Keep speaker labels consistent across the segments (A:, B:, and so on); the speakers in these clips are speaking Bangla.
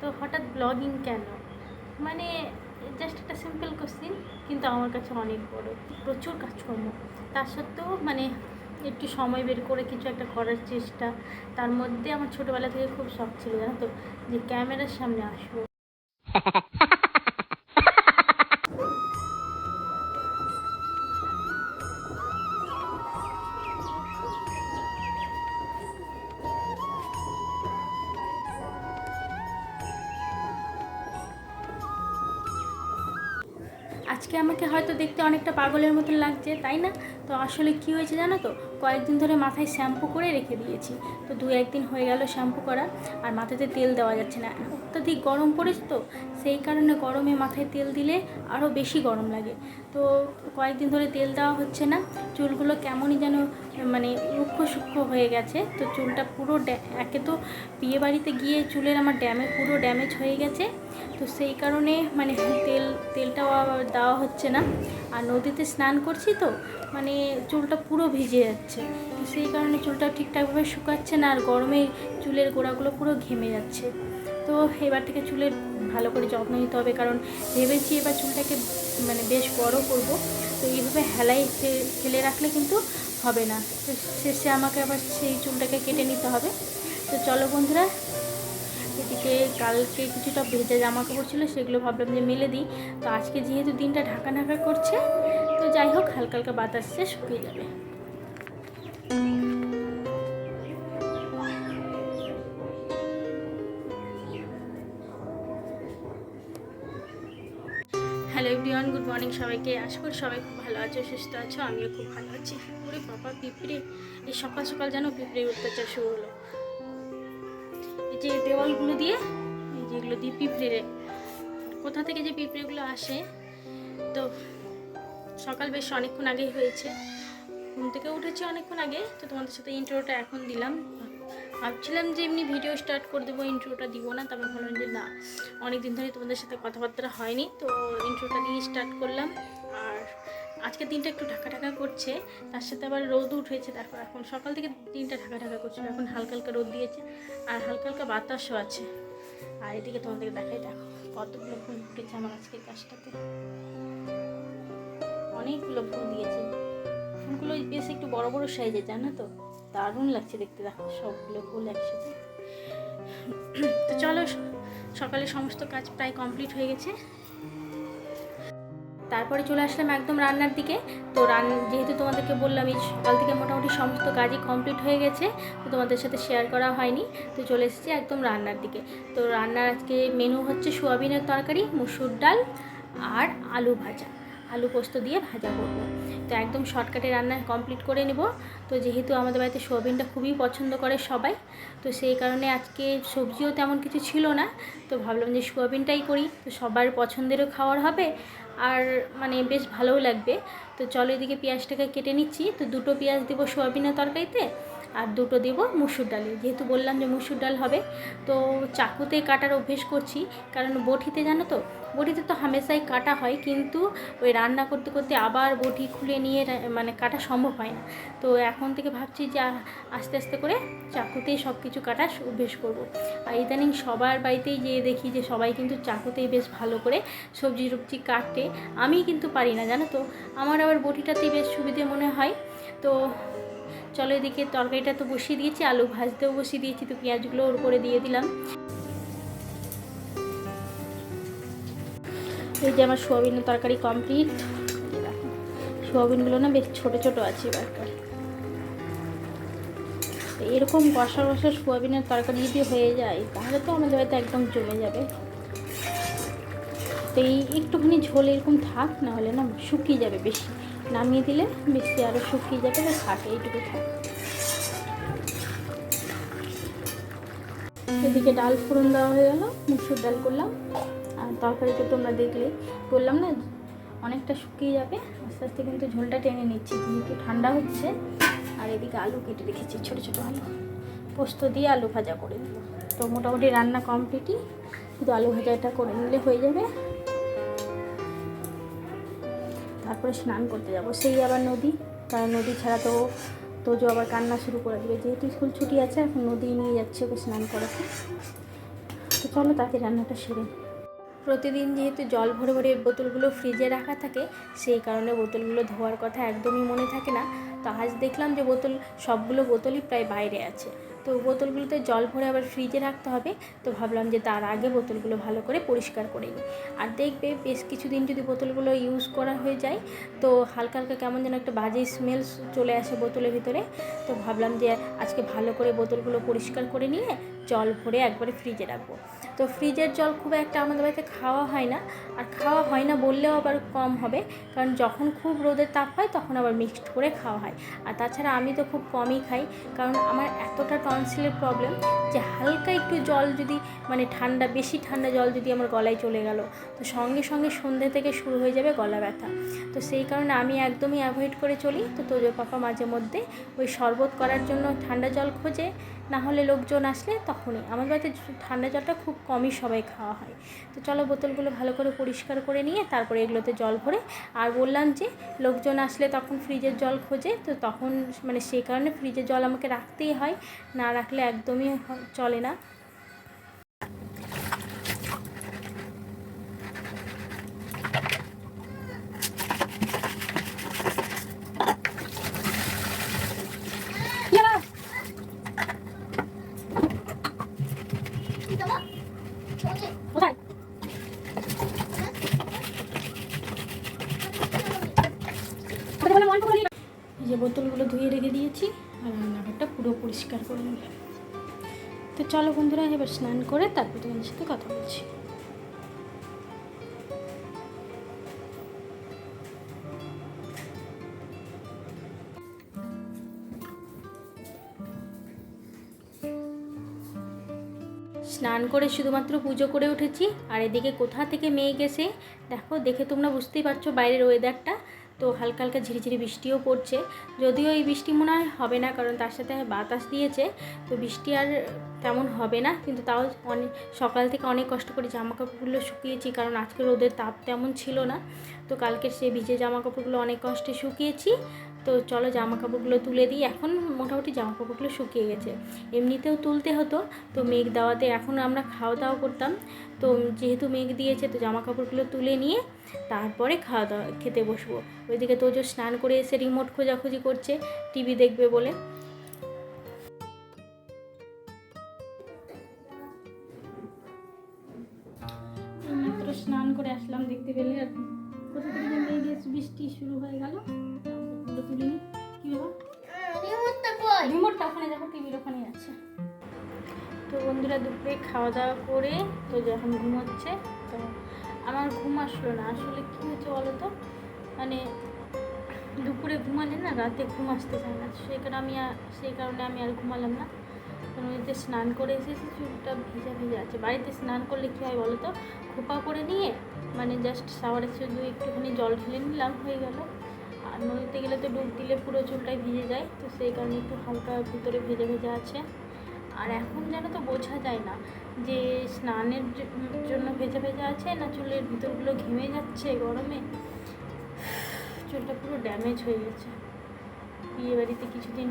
A: তো হঠাৎ ব্লগিং কেন? মানে জাস্ট একটা সিম্পল কোশ্চিন কিন্তু আমার কাছে অনেক বড়। প্রচুর কাজকর্ম। তার সত্ত্বেও মানে একটু সময় বের করে কিছু একটা করার চেষ্টা। তার মধ্যে আমার ছোটোবেলা থেকে খুব শখ ছিল, জানো তো? যে ক্যামেরার সামনে আসব। আজকে আমাকে হয়তো দেখতে অনেকটা পাগলের মতন লাগছে, তাই না? তো আসলে কি হয়েছে জানো তো? কয়েকদিন ধরে মাথায় শ্যাম্পু করে রেখে দিয়েছি। তো দু একদিন হয়ে গেল শ্যাম্পু করা, আর মাথাতে তেল দেওয়া যাচ্ছে না। অত্যাধিক গরম পড়েছে তো, সেই কারণে গরমে মাথায় তেল দিলে আরও বেশি গরম লাগে। তো কয়েকদিন ধরে তেল দেওয়া হচ্ছে না। চুলগুলো কেমনই যেন মানে রুক্ষ সূক্ষ্ম হয়ে গেছে। তো চুলটা পুরো একে তো বিয়ে বাড়িতে গিয়ে চুলের আমার ড্যামেজ পুরো ড্যামেজ হয়ে গেছে। তো সেই কারণে মানে তেল তেলটাও আবার দেওয়া হচ্ছে না। আর নদীতে স্নান করছি তো মানে চুলটা পুরো ভিজে যাচ্ছে। তো সেই কারণে চুলটা ঠিকঠাকভাবে শুকাচ্ছে না, আর গরমে চুলের গোড়াগুলো পুরো ঘেমে যাচ্ছে। তো এবার থেকে চুলের ভালো করে যত্ন নিতে হবে, কারণ ভেবেছি এবার চুলটাকে মানে বেশ বড় করব। তো এইভাবে হেলাই ফেলে রাখলে কিন্তু হবে না। তো শেষে আমাকে আবার সেই চুলটাকে কেটে নিতে হবে। তো চলো বন্ধুরা এদিকে কালকে কিছুটা ভেজা জামা কাপড় ছিল, সেগুলো ভাবলাম যে মেলে দিই। তো আজকে যেহেতু দিনটা ঢাকা ঢাকা করছে, তো যাই হোক, হালকা হালকা বাতাসে শুকিয়ে যাবে। হ্যালো এভরিওয়ান গুড মর্নিং সবাইকে। আশা করি সবাই খুব ভালো আছো, সুস্থ আছো, আমিও খুব ভালো আছি। ওরে বাবা পিঁপড়ে এই সকাল সকাল যেন পিঁপড়ে অত্যাচার শুরু হলো। যে দেওয়ালগুলো দিয়ে যেগুলো দিয়ে পিঁপড়ে, কোথা থেকে যে পিঁপড়েগুলো আসে, তো সকাল বেশ অনেকক্ষণ আগেই হয়েছে। ঘুম থেকে উঠেছি অনেকক্ষণ আগে, তো তোমাদের সাথে ইন্ট্রোটা এখন দিলাম। ভাবছিলাম যে এমনি ভিডিও স্টার্ট করে দেবো ইন্ট্রোটা দিব না তারপর ভাবলাম যে না অনেক দিন ধরে তোমাদের সাথে কথাবার্তা হয়নি, তো ইন্ট্রোটা দিয়ে স্টার্ট করলাম। আর আজকে দিনটা একটু ঢাকা ঢাকা করছে, তার সাথে আবার রোদ উঠেছে দেখো এখন সকাল থেকে দিনটা ঢাকা ঢাকা করছিল এখন হালকা হালকা রোদ দিয়েছে, আর হালকা হালকা বাতাসও আছে। আর এদিকে তোমাদেরকে দেখাই, দেখো কতগুলো ফুল ফুটেছে আমার আজকের গাছটাতে। অনেকগুলো ফুল দিয়েছে। ফুলগুলো বেশ একটু বড় বড় সাইজে জানো তো? দারুণ লাগছে দেখতে, দেখো সবগুলো ফুল একসাথে। তো চলো, সকালে সমস্ত কাজ প্রায় কমপ্লিট হয়ে গেছে। তারপরে চলে আসলাম একদম রান্নার দিকে। তো রান, যেহেতু তোমাদেরকে বললাম, এই সকাল থেকে মোটামুটি সমস্ত কাজই কমপ্লিট হয়ে গেছে, তো তোমাদের সাথে শেয়ার করা হয়নি। তো চলে এসেছি একদম রান্নার দিকে। তো রান্নার আজকে মেনু হচ্ছে সোয়াবিনের তরকারি, মুসুর ডাল আর আলু ভাজা। আলু পোস্ত দিয়ে ভাজা করব। তো একদম শর্টকাটে রান্না কমপ্লিট করে নেব। তো যেহেতু আমাদের বাড়িতে সোয়াবিনটা খুবই পছন্দ করে সবাই, তো সেই কারণে আজকে সবজিও তেমন কিছু ছিল না। তো ভাবলাম যে সোয়াবিনটাই করি। তো সবার পছন্দেরও খাওয়ার হবে আর মানে বেশ ভালোও লাগবে। তো চলো এদিকে পেঁয়াজটাকে কেটে নিচ্ছি। তো দুটো পেঁয়াজ দেবো সোয়াবিনের তরকারিতে। আর দুটো দেবো মুসুর ডালে। যেহেতু বললাম যে মুসুর ডাল হবে, তো চাকুতে কাটার অভ্যেস করছি। কারণ বটিতে জানো তো, বটিতে তো হামেশাই কাটা হয়, কিন্তু ওই রান্না করতে করতে আবার বটি খুলে নিয়ে মানে কাটা সম্ভব হয় না। তো এখন থেকে ভাবছি যে আস্তে আস্তে করে চাকুতেই সব কিছু কাটা অভ্যেস করব। আর ইদানিং সবার বাড়িতেই যেয়ে দেখি যে সবাই কিন্তু চাকুতেই বেশ ভালো করে সবজি টবজি কাটে। আমি কিন্তু পারি না, জানো তো। আমার আবার বটিটাতেই বেশ সুবিধে মনে হয়। তো চলো এদিকে তরকারিটা তো বসিয়ে দিয়েছি, আলু ভাজতেও বসিয়ে দিয়েছি, তো পেঁয়াজগুলো ওর করে দিয়ে দিলাম। এই যে আমার সোয়াবিনের তরকারি কমপ্লিট। সোয়াবিনগুলো না বেশ ছোট ছোট আছে এবারকার তো এরকম কষা কষা সোয়াবিনের তরকারি যদি হয়ে যায়, তাহলে তো আমাদের বাড়িতে একদম জমে যাবে। তো এই একটুখানি ঝোল এরকম থাক না হলে না শুকিয়ে যাবে বেশি। নামিয়ে দিলে বেশি আরও শুকিয়ে যাবে বা থাকে এইটুকু থাক। এদিকে ডাল ফোড়ন দেওয়া হয়ে গেল, মুসুর ডাল করলাম। আর তরকারিতে তোমরা দেখলে, বললাম না, অনেকটা শুকিয়ে যাবে। আস্তে আস্তে কিন্তু ঝোলটা টেনে নিচ্ছি, যেহেতু ঠান্ডা হচ্ছে। আর এদিকে আলু কেটে রেখেছি, ছোটো ছোটো আলু। পোস্ত দিয়ে আলু ভাজা করে দেব তো মোটামুটি রান্না কমপ্লিটই শুধু আলু ভাজাটা করে নিলে হয়ে যাবে। তারপরে স্নান করতে যাব। সেই আবার নদী, কারণ নদী ছাড়া তো তোজো আবার কান্না শুরু করে দেবে। যেহেতু স্কুল ছুটি আছে, এখন নদী নিয়ে যাচ্ছে ওকে স্নান করাতে। তো চলো তাকে রান্নাটা সেরে প্রতিদিন যেহেতু জল ভরে ভরে বোতলগুলো ফ্রিজে রাখা থাকে, সেই কারণে বোতলগুলো ধোয়ার কথা একদমই মনে থাকে না। তো আজ দেখলাম যে বোতল, সবগুলো বোতলই প্রায় বাইরে আছে। তো বোতলগুলোতে জল ভরে আবার ফ্রিজে রাখতে হবে। তো ভাবলাম যে তার আগে বোতলগুলো ভালো করে পরিষ্কার করে নিই। আর দেখবে বেশ কিছুদিন যদি বোতলগুলো ইউজ করা হয়ে যায়, তো হালকা হালকা কেমন যেন একটা বাজে স্মেল চলে আসে বোতলের ভিতরে। তো ভাবলাম যে আজকে ভালো করে বোতলগুলো পরিষ্কার করে নিয়ে জল ভরে একবারে ফ্রিজে রাখব। তো ফ্রিজের জল খুব একটা আমাদের বাড়িতে খাওয়া হয় না। আর খাওয়া হয় না বললেও আবার কম হবে। কারণ যখন খুব রোদের তাপ হয়, তখন আবার মিক্সড করে খাওয়া হয়। আর তাছাড়া আমি তো খুব কমই খাই। কারণ আমার এতটা টনসিলের প্রবলেম যে হালকা একটু জল যদি মানে ঠান্ডা, বেশি ঠান্ডা জল যদি আমার গলায় চলে গেল, তো সঙ্গে সঙ্গে সন্ধ্যে থেকে শুরু হয়ে যাবে গলা ব্যথা। তো সেই কারণে আমি একদমই অ্যাভয়েড করে চলি। তো তোজো পাপা মাঝে মধ্যে ওই শরবত করার জন্য ঠান্ডা জল খোঁজে। না হলে লোকজন আসলে তখনই। আমার বাড়িতে ঠান্ডা জলটা খুব কমই সবাই খাওয়া হয়। তো চলো বোতলগুলো ভালো করে পরিষ্কার করে নিয়ে তারপরে এগুলোতে জল ভরে, আর বললাম যে লোকজন আসলে তখন ফ্রিজের জল খোঁজে, তো তখন মানে সেই কারণে ফ্রিজের জল আমাকে রাখতেই হয়, না রাখলে একদমই চলে না কোথায় এই যে বোতলগুলো ধুয়ে রেখে দিয়েছি আর রান্নাঘরটা পুরো পরিষ্কার করে নিলাম তো চলো বন্ধুরা, এবার স্নান করে তারপর তোমাদের সাথে কথা বলছি। স্নান করে শুধুমাত্র পুজো করে উঠেছি, আর এদিকে কোথা থেকে মেয়ে গেছে দেখো, দেখে তোমরা বুঝতেই পারছ বাইরের ওয়েদারটা তো হালকা হালকা ঝিরিঝিরি বৃষ্টিও পড়ছে। যদিও এই বৃষ্টি মনে হয় হবে না, কারণ তার সাথে বাতাস দিয়েছে। তো বৃষ্টি আর তেমন হবে না, কিন্তু তাও অনেক সকাল থেকে অনেক কষ্ট করে জামা কাপড়গুলো শুকিয়েছি, কারণ আজকে রোদের তাপ তেমন ছিল না। তো কালকের সে ভিজে জামা কাপড়গুলো অনেক কষ্টে শুকিয়েছি। তো চলো জামা কাপড়গুলো তুলে দিই। এখন মোটামুটি জামা কাপড়গুলো শুকিয়ে গেছে। এমনিতেও তুলতে হতো, তো মেঘ দেওয়াতে এখন আমরা খাওয়া দাওয়া করতাম। তো যেহেতু মেঘ দিয়েছে, তো জামা কাপড়গুলো তুলে নিয়ে তারপরে খাওয়া দাওয়া খেতে বসবো। ওইদিকে তোজো স্নান করে এসে রিমোট খোঁজাখুঁজি করছে টিভি দেখবে বলে। স্নান করে আসলাম দেখতে পেলে। আর কোথা থেকে যে মেঘ এসে বৃষ্টি শুরু হয়ে গেল। কী রিমোটটা ওখানে দেখো টিভির ওখানেই আছে। তো বন্ধুরা দুপুরে খাওয়া দাওয়া করে তো যখন ঘুমোচ্ছে। তো আমার ঘুম আসলো না। আসলে কী হয়েছে বলো তো? মানে দুপুরে ঘুমালে না রাতে ঘুম আসতে চায় না। সেই কারণে আমি সেই কারণে আমি আর ঘুমালাম না। নদীতে স্নান করে এসেছি, চুলটা ভিজা ভিজা আছে। বাড়িতে স্নান করলে কী হয় বলো তো? খোপা করে নিয়ে মানে জাস্ট শাওয়ারে শুধু একটুখানি জল ঢেলে নিলাম, হয়ে গেল। আর নদীতে গেলে তো ডুব দিলে পুরো চুলটাই ভিজে যায়। তো সেই কারণে একটু হালকা ভিতরে ভেজা ভেজা আছে। আর এখন যেন তো বোঝা যায় না। যে স্নানের জন্য ভেজা ভেজা আছে না চুলের ভিতরগুলো ঘেমে যাচ্ছে গরমে? চুলটা পুরো ড্যামেজ হয়ে গেছে। বিয়ে বাড়িতে কিছুদিন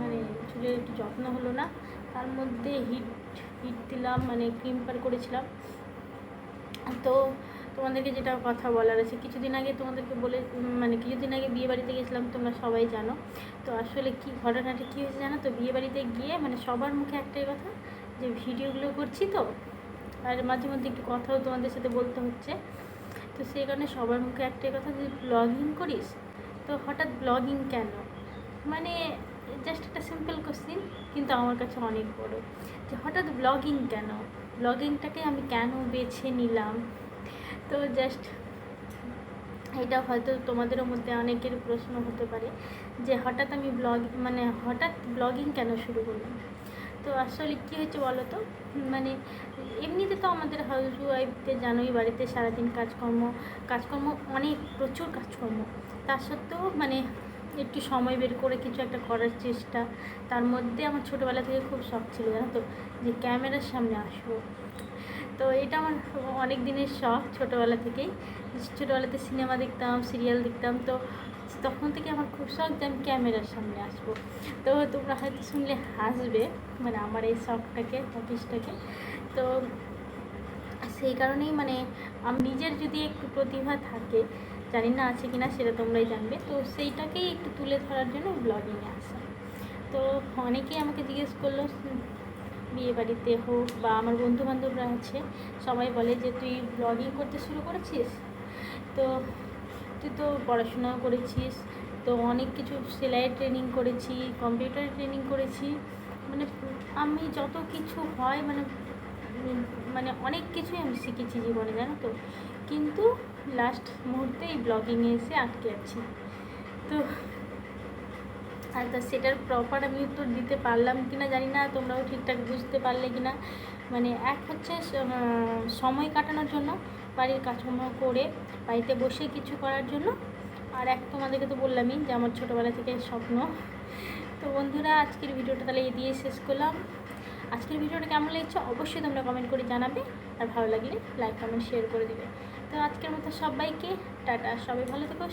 A: মানে চুলের একটু যত্ন হলো না, তার মধ্যে হিট হিট দিলাম মানে ক্রিম পার করেছিলাম। তো তোমাদেরকে যেটা কথা বলার আছে, কিছুদিন আগে তোমাদেরকে বলে মানে কিছুদিন আগে বিয়ে বাড়িতে গেছিলাম, তোমরা সবাই জানো। তো আসলে কি, ঘটনাটা কী হয়েছে জানো? তো বিয়ে বাড়িতে গিয়ে মানে সবার মুখে একটাই কথা যে ভিডিওগুলো করছি তো, আর মাঝে মধ্যে একটু কথাও তোমাদের সাথে বলতে হচ্ছে। তো সেই কারণে সবার মুখে একটাই কথা যে ব্লগিং করিস, তো হঠাৎ ব্লগিং কেন? মানে জাস্ট একটা সিম্পল কোশ্চিন কিন্তু আমার কাছে অনেক বড়। যে হঠাৎ ব্লগিং কেন? ব্লগিংটাকে আমি কেন বেছে নিলাম? তো জাস্ট এটা হয়তো তোমাদেরও মধ্যে অনেকের প্রশ্ন হতে পারে। যে হঠাৎ আমি ব্লগ মানে হঠাৎ ব্লগিং কেন শুরু করলাম? তো আসলে কী হয়েছে বলো তো মানে এমনিতে তো আমাদের হাউস ওয়াইফদের জানোই বাড়িতে সারাদিন কাজকর্ম কাজকর্ম অনেক, প্রচুর কাজকর্ম। তার সত্ত্বেও মানে একটু সময় বের করে কিছু একটা করার চেষ্টা। তার মধ্যে আমার ছোটোবেলা থেকে খুব শখ ছিল, জানো তো, যে ক্যামেরার সামনে আসব। তো এটা আমার অনেক দিনের শখ ছোটোবেলা থেকেই। ছোটোবেলাতে সিনেমা দেখতাম, সিরিয়াল দেখতাম। তো তখন থেকে আমার খুব শখ যে আমি ক্যামেরার সামনে আসব। তো তোমরা হয়তো শুনলে হাসবে মানে আমার এই শখটাকে, অফিসটাকে। তো সেই কারণেই মানে আমি নিজের যদি একটু প্রতিভা থাকে, জানি না আছে কিনা সেটা তোমরাই জানবে। তো সেইটাকেই একটু তুলে ধরার জন্য ব্লগিংয়ে আসা। তো অনেকেই আমাকে জিজ্ঞেস করল বিয়ে বাড়িতে হোক বা আমার বন্ধু বান্ধবরা আছে, সবাই বলে যে, তুই ব্লগিং করতে শুরু করেছিস? তো তুই তো পড়াশোনাও করেছিস, তো অনেক কিছু সেলাইয়ের ট্রেনিং করেছি কম্পিউটারের ট্রেনিং করেছি। মানে আমি যত কিছু হয় মানে মানে অনেক কিছুই আমি শিখেছি জীবনে, জানো তো। কিন্তু লাস্ট মুহূর্তে এই ব্লগিংয়ে এসে আটকে আছি। তো আর তা সেটার প্রপার আমি উত্তর দিতে পারলাম কি না জানি না, তোমরাও ঠিকঠাক বুঝতে পারলে কি না মানে এক হচ্ছে সময় কাটানোর জন্য বাড়ির কাজকর্ম করে বাড়িতে বসে কিছু করার জন্য। আর এক তোমাদেরকে তো বললামই যে আমার ছোটোবেলা থেকে স্বপ্ন। তো বন্ধুরা, আজকের ভিডিওটা তাহলে এই দিয়ে শেষ করলাম। আজকের ভিডিওটা কেমন লেগেছে অবশ্যই তোমরা কমেন্ট করে জানাবে। আর ভালো লাগলে লাইক কমেন্ট শেয়ার করে দেবে। তো আজকের মতো সবাইকে টাটা। সবাই ভালো থেকো।